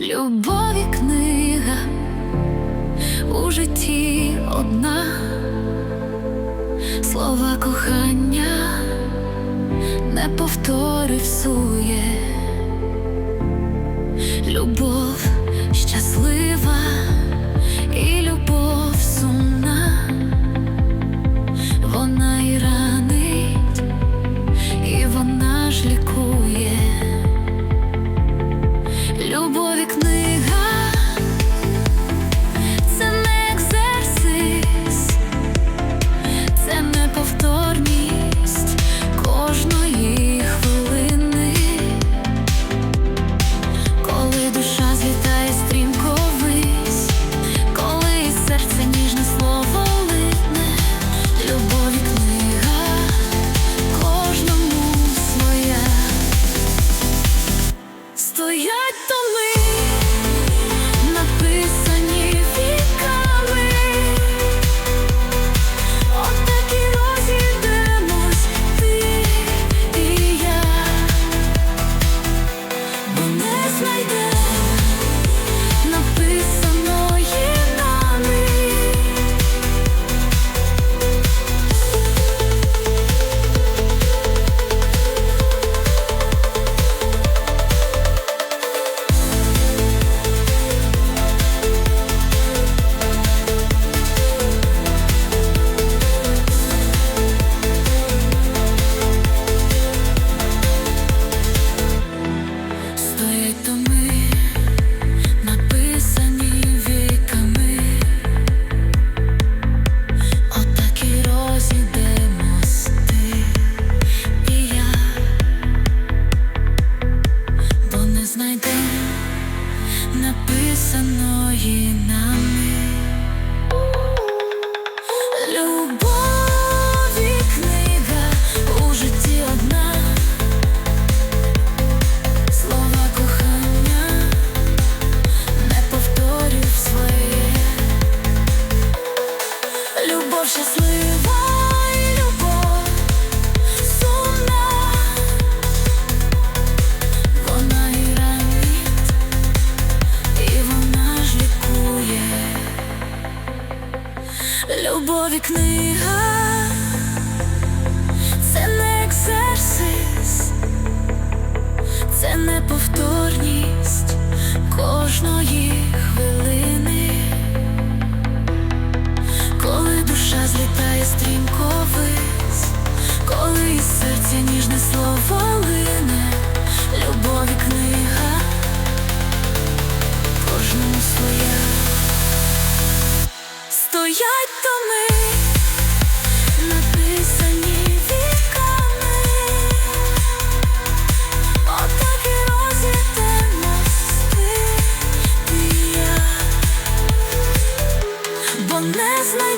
Любові книга у житті одна, слова кохання не повтори всує, любов щаслива і любов сумна, Любові книга Стоять томи, знов щаслива любов, сумна, вона і ранить, і вона ж лікує любові книга. Це не ексерсис, це неповторність кожної хвилини. іде стрімко вис, коли із серця ніжне слово лине, і книга, кожному своя стоять томи, написані. Бо не знаю